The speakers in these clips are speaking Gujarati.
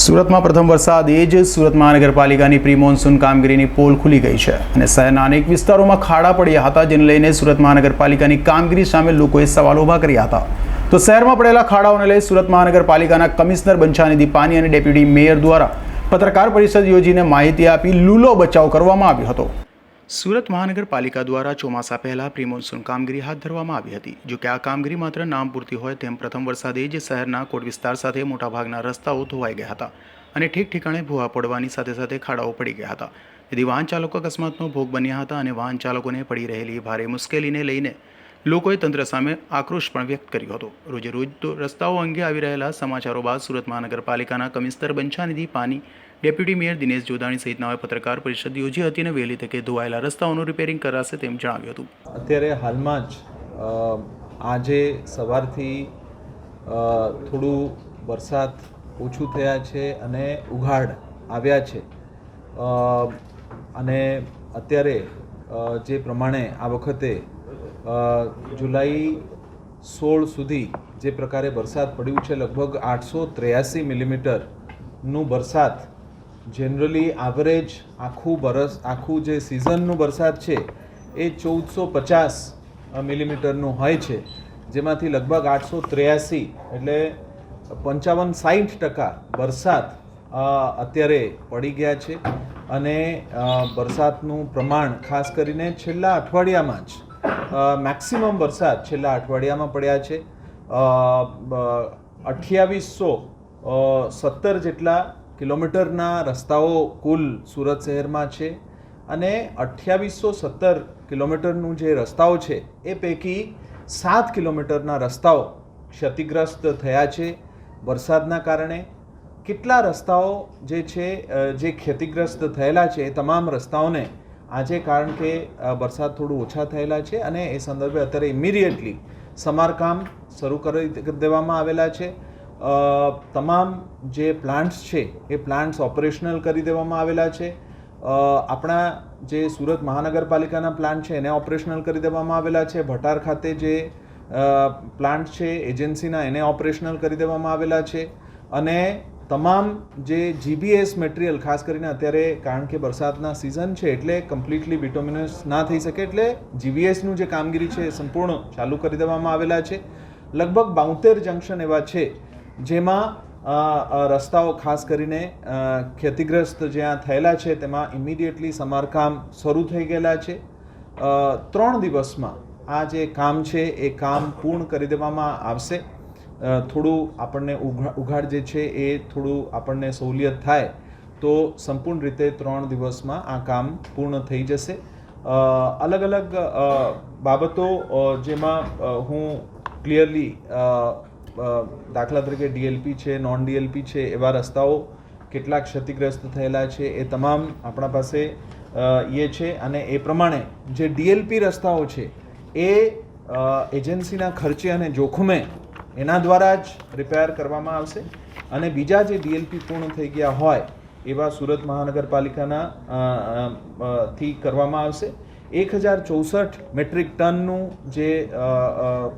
સુરતમાં પ્રથમ વરસાદ એ જ સુરત મહાનગરપાલિકાની પ્રી મોન્સૂન કામગીરીની પોલ ખુલી ગઈ છે અને શહેરના અનેક વિસ્તારોમાં ખાડા પડ્યા હતા જેને લઈને સુરત મહાનગરપાલિકાની કામગીરી સામે લોકોએ સવાલો ઊભા કર્યા હતા. તો શહેરમાં પડેલા ખાડાઓને લઈ સુરત મહાનગરપાલિકાના કમિશનર બંછાનિધિ પાની અને ડેપ્યુટી મેયર દ્વારા પત્રકાર પરિષદ યોજીને માહિતી આપી લૂલો બચાવ કરવામાં આવ્યો હતો. સુરત મહાનગરપાલિકા દ્વારા ચોમાસા પહેલા પ્રી મોન્સૂન કામગીરી હાથ ધરવામાં આવી હતી. જો કે આ કામગીરી માત્ર નામ પૂરતી હોય તેમ પ્રથમ વરસાદે જ શહેરના કોટ વિસ્તાર સાથે મોટાભાગના રસ્તાઓ ધોવાઈ ગયા હતા અને ઠીક ઠીકાણે ભૂવા પડવાની સાથે સાથે ખાડાઓ પડી ગયા હતા. તેથી વાહન ચાલકો અકસ્માતનો ભોગ બન્યા હતા અને વાહન ચાલકોને પડી રહેલી ભારે મુશ્કેલીને લઈને લોકોએ તંત્ર સામે આક્રોશ પણ વ્યક્ત કર્યો હતો. રોજે રોજ તો રસ્તાઓ અંગે આવી રહેલા સમાચારો બાદ સુરત મહાનગરપાલિકાના કમિશનર બંછાનિધિ પાની ડેપ્યુટી મેયર દિનેશ જોદાણી સહિતના પત્રકાર પરિષદ યોજી હતી અને વહેલી તકે ધોવાયેલા રસ્તાઓનું રિપેરિંગ કરાશે તેમ જણાવ્યું હતું. અત્યારે હાલમાં જ આજે સવારથી થોડું વરસાદ ઓછું થયા છે અને ઉઘાડ આવ્યા છે. અને અત્યારે જે પ્રમાણે આ વખતે જુલાઈ સોળ સુધી જે પ્રકારે વરસાદ પડ્યું છે, લગભગ આઠસો ત્રેયાસી મિલીમીટરનું વરસાદ જનરલી એવરેજ આખું બરસ, આખું જે સિઝનનું વરસાદ છે, એ ચૌદસો પચાસ મિલીમીટરનું હોય છે. જેમાંથી લગભગ આઠસો ત્રેયાસી, એટલે પંચાવન સાઠ ટકા વરસાદ અત્યારે પડી ગયા છે. અને વરસાદનું પ્રમાણ ખાસ કરીને છેલ્લા અઠવાડિયામાં જ મેક્સિમમ વરસાદ છેલ્લા અઠવાડિયામાં પડ્યા છે. અઠ્યાવીસો સત્તર જેટલા કિલોમીટરના રસ્તાઓ કુલ સુરત શહેરમાં છે અને અઠ્યાવીસો સત્તર કિલોમીટરનું જે રસ્તાઓ છે, એ પૈકી સાત કિલોમીટરના રસ્તાઓ ક્ષતિગ્રસ્ત થયા છે વરસાદના કારણે. કેટલા રસ્તાઓ જે છે જે ક્ષતિગ્રસ્ત થયેલા છે એ તમામ રસ્તાઓને આજે કારણ કે વરસાદ થોડું ઓછા થયેલા છે અને એ સંદર્ભે અત્યારે ઇમિડિયેટલી સમારકામ શરૂ કરી દેવામાં આવેલા છે. તમામ જે પ્લાન્ટ્સ છે, એ પ્લાન્ટ્સ ઓપરેશનલ કરી દેવામાં આવેલા છે. આપણા જે સુરત મહાનગરપાલિકાના પ્લાન્ટ છે, એને ઓપરેશનલ કરી દેવામાં આવેલા છે. ભટાર ખાતે જે પ્લાન્ટ છે, એજન્સીના, એને ઓપરેશનલ કરી દેવામાં આવેલા છે. અને તમામ જે જીબીએસ મટીરિયલ ખાસ કરીને અત્યારે કારણ કે વરસાદના સિઝન છે, એટલે કમ્પ્લીટલી વિટોમિનસ ના થઈ શકે, એટલે જીબીએસનું જે કામગીરી છે, એ સંપૂર્ણ ચાલુ કરી દેવામાં આવેલા છે. લગભગ બાઉતેર જંકશન એવા છે જેમાં રસ્તાઓ ખાસ કરીને ખેતીગ્રસ્ત જ્યાં થયેલા છે, તેમાં ઇમિડિયેટલી સમારકામ શરૂ થઈ ગયેલા છે. ત્રણ દિવસમાં આ જે કામ છે, એ કામ પૂર્ણ કરી દેવામાં આવશે. થોડું આપણને ઉઘા- ઉઘાડ જે છે, એ થોડું આપણને સહુલિયત થાય, તો સંપૂર્ણ રીતે ત્રણ દિવસમાં આ કામ પૂર્ણ થઈ જશે. અલગ અલગ બાબતો જેમાં હું ક્લિયરલી દાખલા તરીકે ડીએલપી છે નોન ડીએલપી છે, એવા રસ્તાઓ કેટલા ક્ષતિગ્રસ્ત થયેલા છે, એ તમામ આપણા પાસે એ છે અને એ પ્રમાણે જે ડીએલપી રસ્તાઓ છે, એ એજન્સીના ખર્ચે અને જોખમે એના દ્વારા જ રિપેર કરવામાં આવશે અને બીજા જે ડીએલપી પૂર્ણ થઈ ગયા હોય એવા સુરત મહાનગરપાલિકાના થી કરવામાં આવશે. એક હજાર ચોસઠ મેટ્રિક ટનનું જે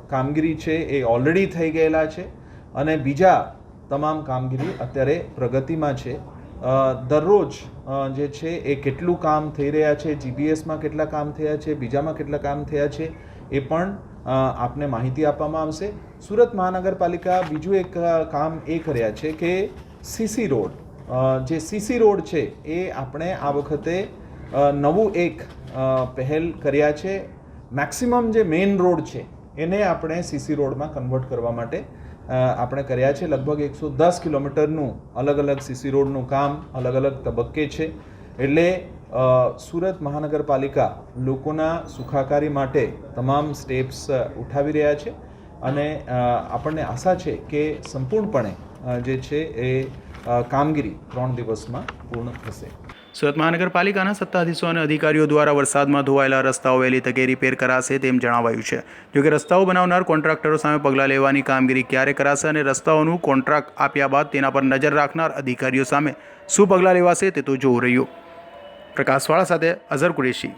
કામગીરી છે એ ઓલરેડી થઈ ગયેલા છે અને બીજા તમામ કામગીરી અત્યારે પ્રગતિમાં છે. દરરોજ જે છે એ કેટલું કામ થઈ રહ્યા છે જીબીએસમાં કેટલા કામ થયા છે, બીજામાં કેટલા કામ થયા છે એ પણ આપને માહિતી આપવામાં આવશે. સુરત મહાનગરપાલિકા બીજું એક કામ એ કર્યા છે કે સીસી રોડ જે સીસી રોડ છે એ આપણે આ વખતે નવું એક પહેલ કર્યા છે. મેક્સિમમ જે મેઇન રોડ છે, એને આપણે સીસી રોડમાં કન્વર્ટ કરવા માટે આપણે કર્યા છે. લગભગ એકસો દસ કિલોમીટરનું અલગ અલગ સીસી રોડનું કામ અલગ અલગ તબક્કે છે. એટલે સુરત મહાનગરપાલિકા લોકોના સુખાકારી માટે તમામ સ્ટેપ્સ ઉઠાવી રહ્યા છે. અને આપણને આશા છે કે સંપૂર્ણપણે જે છે એ કામગીરી ત્રણ દિવસમાં પૂર્ણ થશે. સુરત મહાનગરપાલિકાના સત્તાધીશો અને અધિકારીઓ દ્વારા વરસાદમાં ધોવાયેલા રસ્તાઓ વહેલી તકે રિપેર કરાશે તેમ જણાવાયું છે. જોકે રસ્તાઓ બનાવનાર કોન્ટ્રાક્ટરો સામે પગલાં લેવાની કામગીરી ક્યારે કરાશે અને રસ્તાઓનું કોન્ટ્રાક્ટ આપ્યા બાદ તેના પર નજર રાખનાર અધિકારીઓ સામે શું પગલાં લેવાશે તે તો જોવું રહ્યું. પ્રકાશવાળા સાથે અઝર કુરેશી.